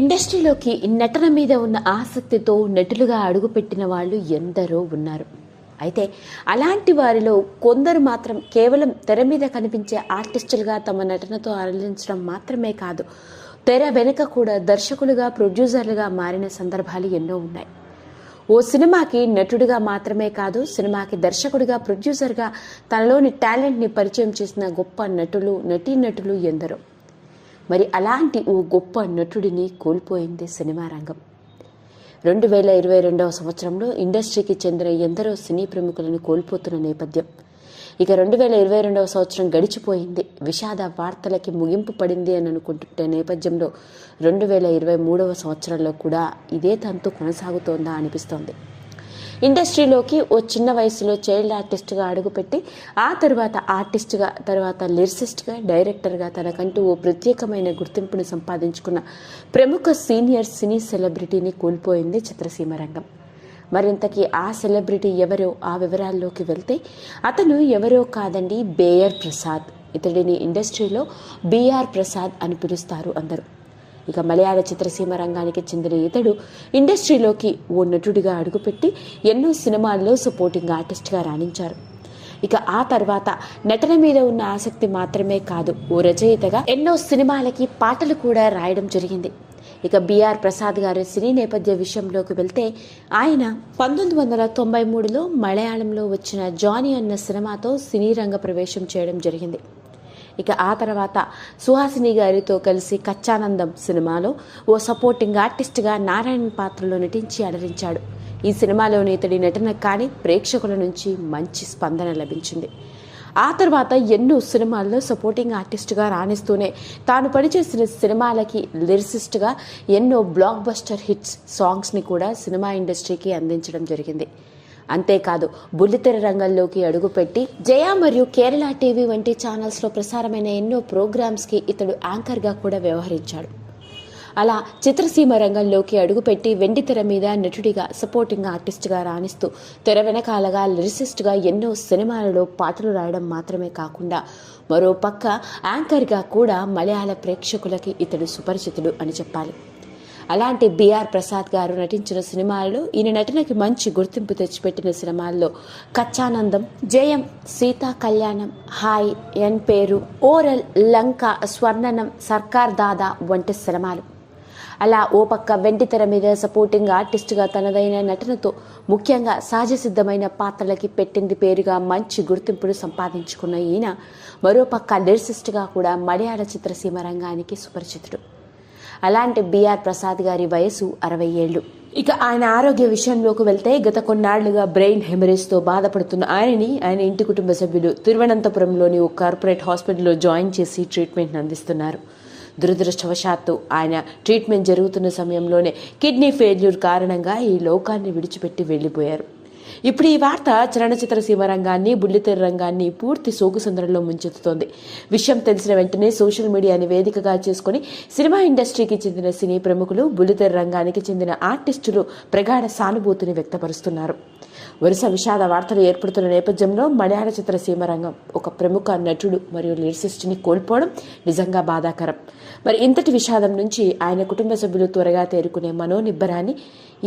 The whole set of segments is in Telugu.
ఇండస్ట్రీలోకి నటన మీద ఉన్న ఆసక్తితో నటులుగా అడుగుపెట్టిన వాళ్ళు ఎందరో ఉన్నారు. అయితే అలాంటి వారిలో కొందరు మాత్రం కేవలం తెర మీద కనిపించే ఆర్టిస్టులుగా తమ నటనతో అరలించడం మాత్రమే కాదు తెర వెనుక కూడా దర్శకులుగా ప్రొడ్యూసర్లుగా మారిన సందర్భాలు ఎన్నో ఉన్నాయి. ఓ సినిమాకి నటుడిగా మాత్రమే కాదు సినిమాకి దర్శకుడిగా ప్రొడ్యూసర్గా తనలోని టాలెంట్ని పరిచయం చేసిన గొప్ప నటులు నటీనటులు ఎందరో. మరి అలాంటి ఓ గొప్ప నటుడిని కోల్పోయింది సినిమా రంగం. రెండు వేల ఇరవై రెండవ సంవత్సరంలో ఇండస్ట్రీకి చెందిన ఎందరో సినీ ప్రముఖులను కోల్పోతున్న నేపథ్యం. ఇక రెండు వేల ఇరవై రెండవ సంవత్సరం గడిచిపోయింది. విషాద వార్తలకి ముగింపు పడింది అని అనుకుంటుంటే నేపథ్యంలో రెండు వేల ఇరవై మూడవ సంవత్సరంలో కూడా ఇదే తంతు కొనసాగుతోందా అనిపిస్తోంది. ఇండస్ట్రీలోకి ఓ చిన్న వయసులో చైల్డ్ ఆర్టిస్ట్గా అడుగుపెట్టి ఆ తర్వాత ఆర్టిస్ట్గా తర్వాత లిరిసిస్ట్గా డైరెక్టర్గా తనకంటూ ఓ ప్రత్యేకమైన గుర్తింపును సంపాదించుకున్న ప్రముఖ సీనియర్ సినీ సెలబ్రిటీని కోల్పోయింది చిత్రసీమ రంగం. మరింతకీ ఆ సెలబ్రిటీ ఎవరో ఆ వివరాల్లోకి వెళ్తే అతను ఎవరో కాదండి బేయర్ ప్రసాద్. ఇతడిని ఇండస్ట్రీలో బీఆర్ ప్రసాద్ అని పిలుస్తారు అందరూ. ఇక మలయాళ చిత్రసీమ రంగానికి చెందిన ఇతడు ఇండస్ట్రీలోకి ఓ నటుడిగా అడుగుపెట్టి ఎన్నో సినిమాల్లో సపోర్టింగ్ ఆర్టిస్ట్గా రాణించారు. ఇక ఆ తర్వాత నటన మీద ఉన్న ఆసక్తి మాత్రమే కాదు ఓ రచయితగా ఎన్నో సినిమాలకి పాటలు కూడా రాయడం జరిగింది. ఇక బిఆర్ ప్రసాద్ గారి సినీ నేపథ్య విషయంలోకి వెళ్తే ఆయన పంతొమ్మిది వందల తొంభై మూడులో మలయాళంలో వచ్చిన జానీ అన్న సినిమాతో సినీ రంగ ప్రవేశం చేయడం జరిగింది. ఇక ఆ తర్వాత సుహాసిని గారితో కలిసి కచ్చానందం సినిమాలో ఓ సపోర్టింగ్ ఆర్టిస్ట్గా నారాయణ పాత్రలో నటించి అలరించాడు. ఈ సినిమాలోని ఇతడి నటన కానీ ప్రేక్షకుల నుంచి మంచి స్పందన లభించింది. ఆ తర్వాత ఎన్నో సినిమాల్లో సపోర్టింగ్ ఆర్టిస్ట్గా రాణిస్తూనే తాను పనిచేసిన సినిమాలకి లిరిసిస్ట్గా ఎన్నో బ్లాక్ బస్టర్ హిట్స్ సాంగ్స్ని కూడా సినిమా ఇండస్ట్రీకి అందించడం జరిగింది. అంతేకాదు బుల్లితెర రంగంలోకి అడుగుపెట్టి జయ మరియు కేరళ టీవీ వంటి ఛానల్స్లో ప్రసారమైన ఎన్నో ప్రోగ్రామ్స్కి ఇతడు యాంకర్గా కూడా వ్యవహరించాడు. అలా చిత్రసీమ రంగంలోకి అడుగుపెట్టి వెండి తెర మీద నటుడిగా సపోర్టింగ్ ఆర్టిస్ట్గా రాణిస్తూ తెర వెనకాలగా లిరిసిస్ట్గా ఎన్నో సినిమాలలో పాటలు రాయడం మాత్రమే కాకుండా మరో పక్క యాంకర్గా కూడా మలయాళ ప్రేక్షకులకి ఇతడు సుపరిచితుడు అని చెప్పాలి. అలాంటి బిఆర్ ప్రసాద్ గారు నటించిన సినిమాల్లో ఈయన నటనకి మంచి గుర్తింపు తెచ్చిపెట్టిన సినిమాల్లో కచ్చానందం జయం సీతా కళ్యాణం హాయ్ ఎన్ పేరు ఓరల్ లంక స్వర్ణనం సర్కార్ దాదా వంటి సినిమాలు. అలా ఓ పక్క వెండితెర మీద సపోర్టింగ్ ఆర్టిస్ట్గా తనదైన నటనతో ముఖ్యంగా సహజసిద్ధమైన పాత్రలకి పెట్టింది పేరుగా మంచి గుర్తింపును సంపాదించుకున్న ఈయన మరోపక్క లిరిసిస్ట్గా కూడా మలయాళ చిత్రసీమ రంగానికి సుపరిచితుడు. అలాంటి బిఆర్ ప్రసాద్ గారి వయసు అరవై ఏళ్ళు. ఇక ఆయన ఆరోగ్య విషయంలోకి వెళ్తే గత కొన్నాళ్ళుగా బ్రెయిన్ హెమరేజ్తో బాధపడుతున్న ఆయనని ఆయన ఇంటి కుటుంబ సభ్యులు తిరువనంతపురంలోని ఓ కార్పొరేట్ హాస్పిటల్లో జాయిన్ చేసి ట్రీట్మెంట్ అందిస్తున్నారు. దురదృష్టవశాత్తు ఆయన ట్రీట్మెంట్ జరుగుతున్న సమయంలోనే కిడ్నీ ఫెయిల్యూర్ కారణంగా ఈ లోకాన్ని విడిచిపెట్టి వెళ్ళిపోయారు. ఇప్పుడు ఈ వార్త చలనచిత్ర సీమ రంగాన్ని బుల్లితెర రంగాన్ని పూర్తి సోగు సందర్లో ముంచెత్తుతోంది. విషయం తెలిసిన వెంటనే సోషల్ మీడియాని వేదికగా చేసుకుని సినిమా ఇండస్ట్రీకి చెందిన సినీ ప్రముఖులు బుల్లితెర రంగానికి చెందిన ఆర్టిస్టులు ప్రగాఢ సానుభూతిని వ్యక్తపరుస్తున్నారు. వరుస విషాద వార్తలు ఏర్పడుతున్న నేపథ్యంలో మలయాళ చిత్రసీమ రంగం ఒక ప్రముఖ నటుడు మరియు లిరిసిస్ట్ని కోల్పోవడం నిజంగా బాధాకరం. మరి ఇంతటి విషాదం నుంచి ఆయన కుటుంబ సభ్యులు త్వరగా తేరుకునే మనోనిబ్బరాన్ని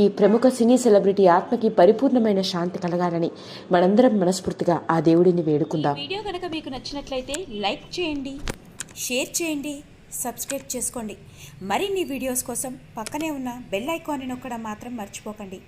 ఈ ప్రముఖ సినీ సెలబ్రిటీ ఆత్మకి పరిపూర్ణమైన శాంతి కలగాలని మనందరం మనస్ఫూర్తిగా ఆ దేవుడిని వేడుకుందాం. వీడియో కనుక మీకు నచ్చినట్లయితే లైక్ చేయండి షేర్ చేయండి సబ్స్క్రైబ్ చేసుకోండి. మరిన్ని వీడియోస్ కోసం పక్కనే ఉన్న బెల్ ఐకాన్ని నొక్కడం మాత్రం మర్చిపోకండి.